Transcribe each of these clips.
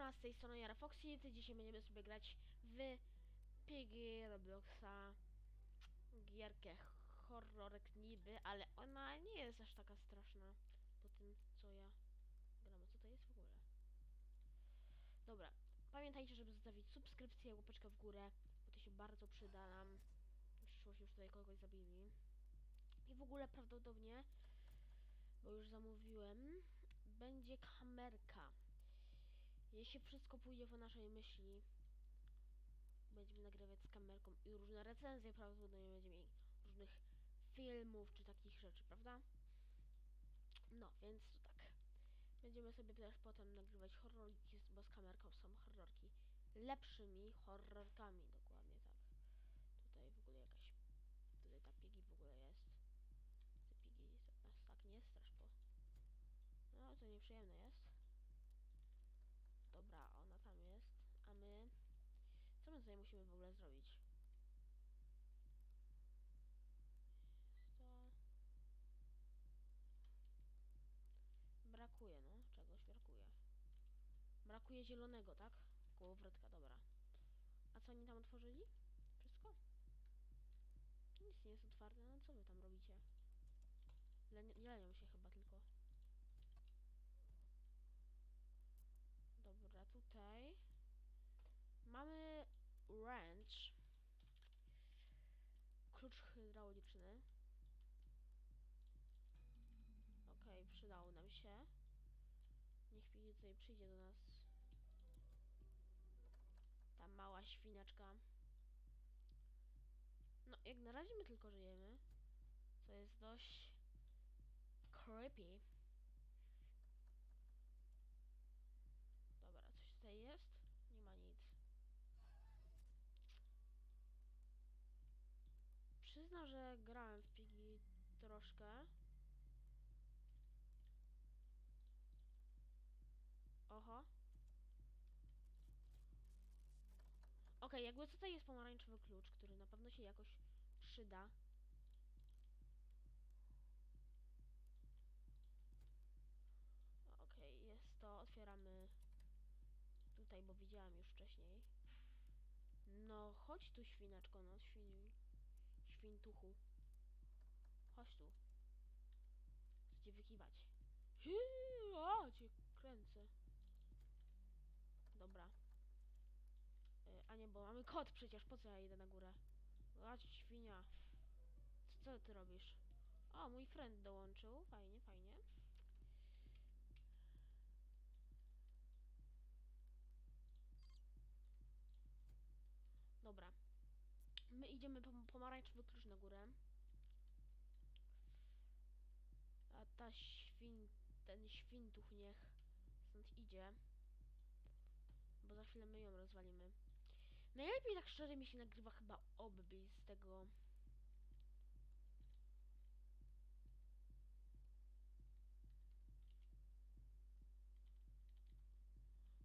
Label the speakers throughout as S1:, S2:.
S1: Siema, z tej strony Jara Foxy, dzisiaj będziemy sobie grać w Piggy Robloxa gierkę horrorek niby, ale ona nie jest aż taka straszna po tym co ja gram. Co to jest w ogóle? Dobra, pamiętajcie, żeby zostawić subskrypcję, łapeczkę w górę, bo to się bardzo przyda nam. W przyszłości już tutaj kogoś zabili. I w ogóle prawdopodobnie, bo już zamówiłem, będzie kamerka. Jeśli wszystko pójdzie po naszej myśli, będziemy nagrywać z kamerką i różne recenzje prawdopodobnie będziemy mieli różnych filmów czy takich rzeczy, prawda? No, więc to tak. Będziemy sobie też potem nagrywać horrorki, bo z kamerką są horrorki lepszymi horrorkami, dokładnie tak. Tutaj w ogóle jakaś, tutaj ta pigi w ogóle jest. Te pigi, nas tak nie strasz, bo no to nieprzyjemne jest. Dobra, ona tam jest, a my... Co my tutaj musimy w ogóle zrobić? Brakuje, no. Czegoś brakuje. Brakuje zielonego, tak? Kołowrotka, dobra. A co oni tam otworzyli? Wszystko? Nic nie jest otwarte, no co wy tam robicie? Le lenią się chyba tylko. Dobra, tutaj mamy wrench. Klucz hydrauliczny. Okej, przydało nam się. Niech Piggy tutaj przyjdzie do nas. Ta mała świniaczka. No, jak na razie my tylko żyjemy. Co jest dość creepy. Dobra, coś tutaj jest? Nie ma nic. Przyznam, że grałem w Piggy troszkę. Oho. Okej, jakby tutaj jest pomarańczowy klucz, który na pewno się jakoś przyda. Okej, jest to. Otwieramy tutaj, bo widziałam już wcześniej. No, chodź tu, świnaczko, no, świn... Świntuchu. Chodź tu. Chcę cię wykiwać. O, cię kręcę. Dobra. Y, A nie, bo mamy kot przecież, po co ja idę na górę? Chodź, świnia. Co, co ty robisz? O, mój friend dołączył. Fajnie, fajnie. Dobra. My idziemy po pomarańczowy klucz na górę. A ta świn... ten świntuch niech stąd idzie. Bo za chwilę my ją rozwalimy. Najlepiej tak szczerze mi się nagrywa chyba obby z tego...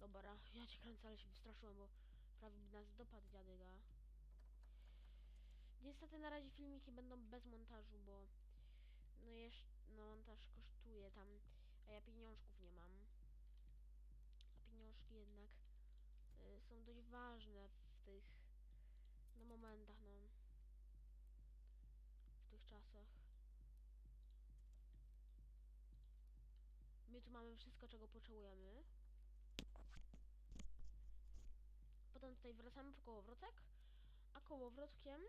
S1: Dobra, ja cię kręcę, ale się wystraszyłem, bo prawie by nas dopadł dziadyga. Niestety na razie filmiki będą bez montażu, bo no jeszcze no montaż kosztuje tam, a ja pieniążków nie mam. A pieniążki jednak y, są dość ważne w tych no momentach, no. W tych czasach. My tu mamy wszystko, czego potrzebujemy. Potem tutaj wracamy w kołowrotek, a kołowrotkiem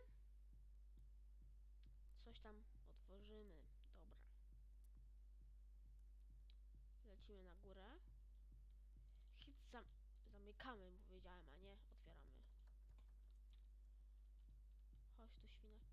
S1: coś tam otworzymy. Dobra. Lecimy na górę. Hit zam zamykamy, powiedziałem, a nie otwieramy. Chodź tu, świnę.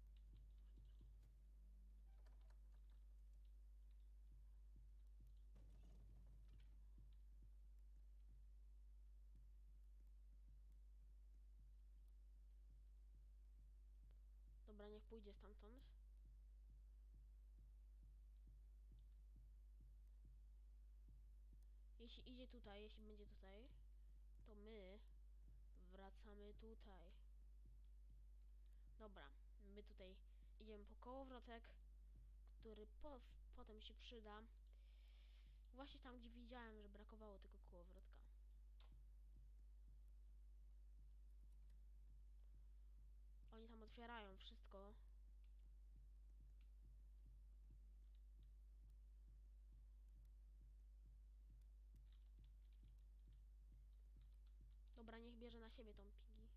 S1: Dobra, niech pójdzie stamtąd. jeśli idzie tutaj, jeśli będzie tutaj, to my wracamy tutaj. Dobra, my tutaj idziemy po kołowrotek, który po, potem się przyda. Właśnie tam, gdzie widziałem, że brakowało tego kołowrotka. Oni tam otwierają wszystko, siebie tą pigi.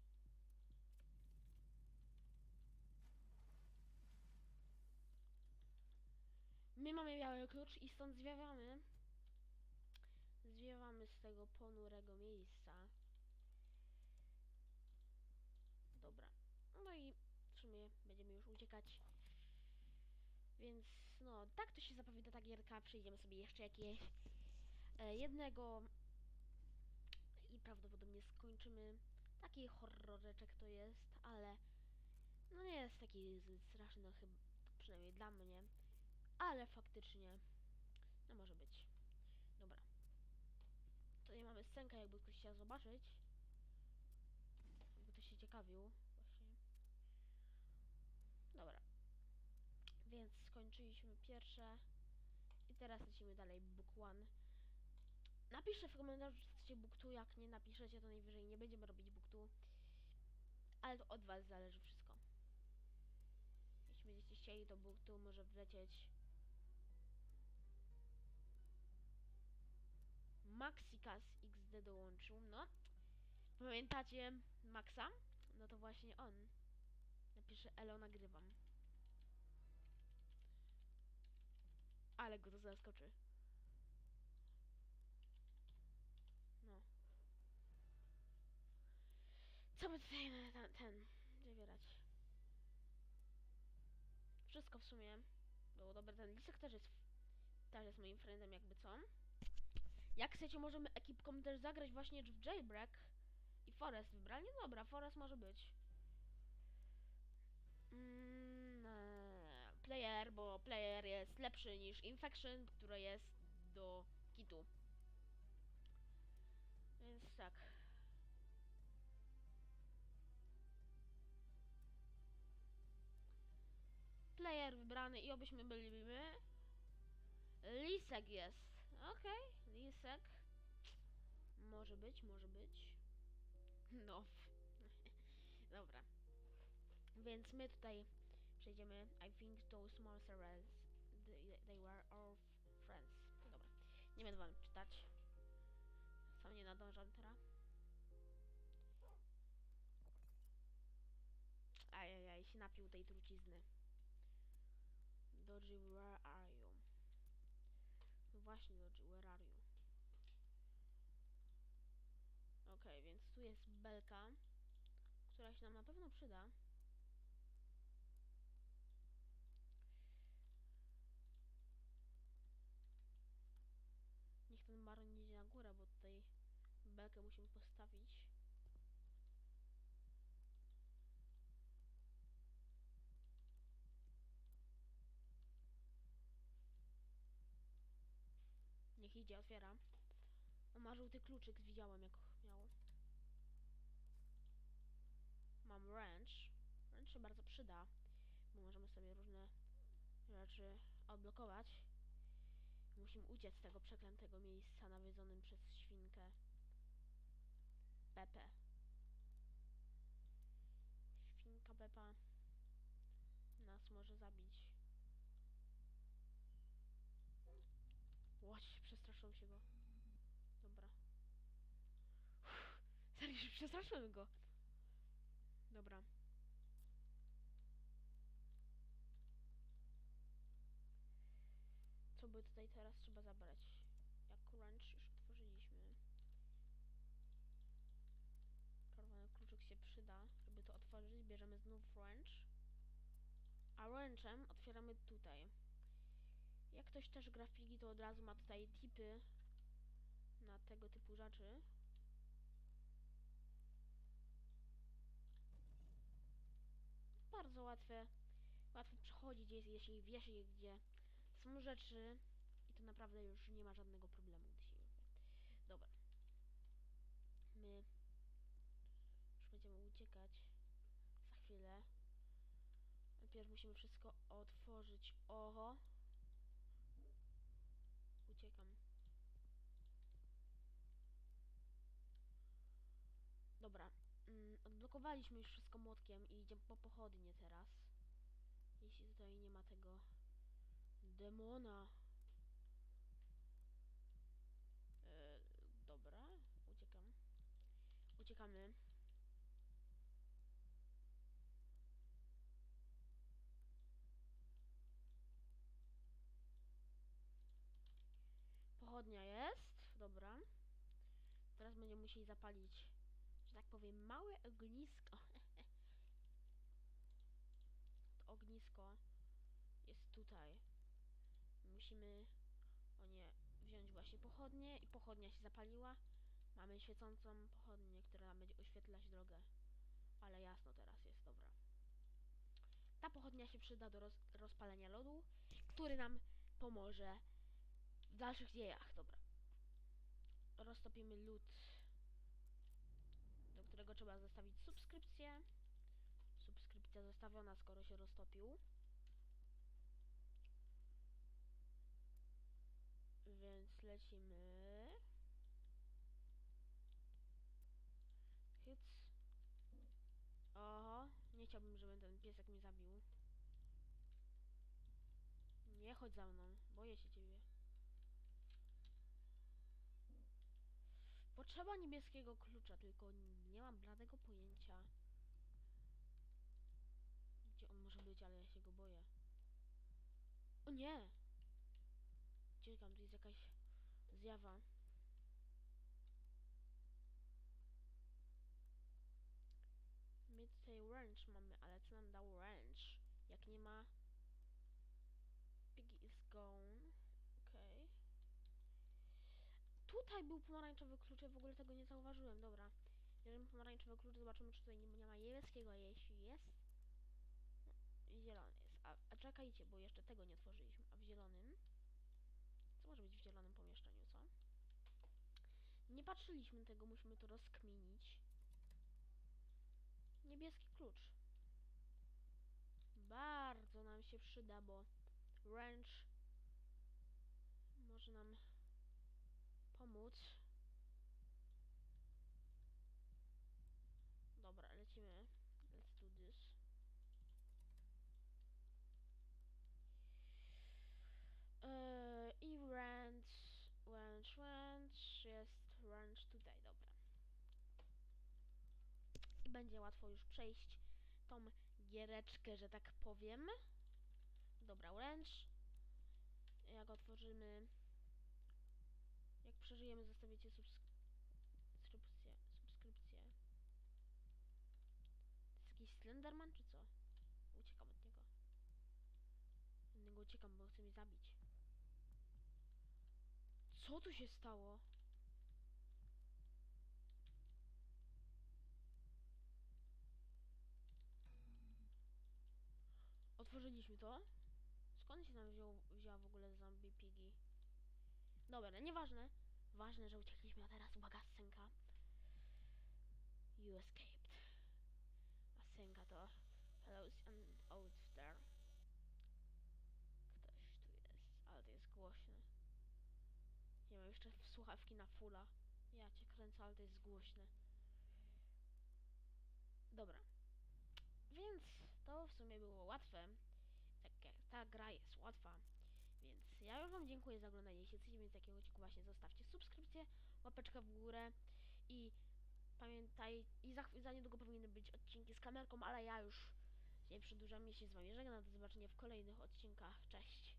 S1: My mamy biały klucz i stąd zwiewamy. Zwiewamy z tego ponurego miejsca. Dobra. No i w sumie będziemy już uciekać. Więc no, tak to się zapowiada ta gierka. Przejdziemy sobie jeszcze jakieś e, jednego skończymy. Taki horroreczek to jest, ale no nie jest taki straszny, no chyba przynajmniej dla mnie. Ale faktycznie, no może być. Dobra. Tutaj mamy scenkę, jakby ktoś chciał zobaczyć. Jakby ktoś się ciekawił, właśnie. Dobra. Więc skończyliśmy pierwsze. I teraz lecimy dalej, book one. Napiszcie w komentarzu, book two, jak nie napiszecie, to najwyżej nie będziemy robić two. Ale to od was zależy wszystko. Jeśli będziecie chcieli, to two może wlecieć Maxikas XD dołączył, no. Pamiętacie Maxa? No to właśnie on. Napisze Elo nagrywam. Ale go to zaskoczy. No. Co by tutaj ten, ten wybierać? Wszystko w sumie było dobre. Ten lisek też jest, też jest moim friendem jakby co. Jak chcecie, możemy ekipką też zagrać właśnie w Jailbreak i Forest wybrali. No dobra, Forest może być. Mm, eee, player, bo player jest lepszy niż Infection, które jest do kitu. Wybrany i obyśmy byli my. Lisek jest. Okej, lisek. Może być, może być. No. Dobra. Więc my tutaj przejdziemy. I think those monsters they, they were our friends. Dobra. Nie będę wam czytać. Sam nie nadążam teraz. Ajajaj, się napił tej trucizny. Dodgy, where are you? No właśnie, Dodgy, where are you? Okej, więc tu jest belka, która się nam na pewno przyda. Niech ten baron idzie na górę, bo tutaj belkę musimy postawić. Niech idzie, otwiera. On ma żółty kluczyk, widziałem jak miał. Mam wrench. Wrench się bardzo przyda, bo możemy sobie różne rzeczy odblokować. Musimy uciec z tego przeklętego miejsca nawiedzonym przez świnkę. Pepe. Świnka Pepa nas może zabić. Łoś, przestraszyłem się go. Dobra. Uff, Serio, że przestraszyłem go. Dobra. Co by tutaj teraz trzeba zabrać? Jak crunch już otworzyliśmy. Czerwony kluczyk się przyda, żeby to otworzyć. Bierzemy znów wrench. A wrenchem otwieramy tutaj. Jak ktoś też gra w pigi, to od razu ma tutaj tipy na tego typu rzeczy. Bardzo łatwe, łatwo przechodzić jeśli wiesz gdzie są rzeczy i to naprawdę już nie ma żadnego problemu. Dobra. My już będziemy uciekać za chwilę. Najpierw musimy wszystko otworzyć. Oho. Blokowaliśmy już wszystko młotkiem i idziemy po pochodnie teraz. Jeśli tutaj nie ma tego demona. E, dobra, uciekam. Uciekamy. Pochodnia jest, dobra. Teraz będziemy musieli zapalić powiem, małe ognisko. to ognisko jest tutaj. Musimy, o nie, wziąć właśnie pochodnie i pochodnia się zapaliła. Mamy świecącą pochodnię, która nam będzie oświetlać drogę. Ale jasno teraz jest, dobra. Ta pochodnia się przyda do roz rozpalenia lodu, który nam pomoże w dalszych dziejach, dobra. Roztopimy lód, którego trzeba zostawić subskrypcję. Subskrypcja zostawiona, skoro się roztopił. Więc lecimy. Hits. Oho, nie chciałbym, żeby ten piesek mnie zabił. Nie chodź za mną, boję się ciebie. Potrzeba niebieskiego klucza, tylko nie mam bladego pojęcia. Gdzie on może być, ale ja się go boję. O nie! Uciekam, tu jest jakaś zjawa. My tutaj wrench mamy, ale co nam dał wrench? Jak nie ma... Piggy is gone. Okej. Tutaj był pomarańczowy klucz, ja w ogóle tego nie zauważyłem, dobra. Jeżeli pomarańczowy klucz, zobaczymy, czy tutaj nie, nie ma niebieskiego, jeśli jest... Zielony jest. A, a czekajcie, bo jeszcze tego nie otworzyliśmy. A w zielonym... Co może być w zielonym pomieszczeniu, co? Nie patrzyliśmy tego, musimy to rozkminić. Niebieski klucz. Bardzo nam się przyda, bo wrench może nam pomóc. Dobra, lecimy. Let's do this. Eee, I wrench, wrench, wrench, jest wrench tutaj, dobra. I będzie łatwo już przejść tą giereczkę, że tak powiem. Dobra, wrench. Jak otworzymy... Przeżyjemy, zostawicie subskrypcję. Subskrypcję. To jest jakiś Slenderman, czy co? Uciekam od niego. Od niego uciekam, bo chce mnie zabić. Co tu się stało? Otworzyliśmy to. Skąd się nam wziął, wzięła w ogóle zombie pigi? Dobra, nieważne. Ważne, że uciekliśmy, a teraz uwaga, scenka. You escaped. A scenka to Hello and out there. Ktoś tu jest, ale to jest głośne. Nie mam jeszcze słuchawki na fulla. Ja cię kręcę, ale to jest głośne. Dobra. Więc to w sumie było łatwe. Tak ta gra jest łatwa. Ja już wam dziękuję za oglądanie. Jeśli chcecie mieć takiego odcinku właśnie zostawcie subskrypcję, łapeczkę w górę i pamiętaj, i za, za niedługo powinny być odcinki z kamerką, ale ja już nie przedłużam, się z wami żegnam, do zobaczenia w kolejnych odcinkach. Cześć!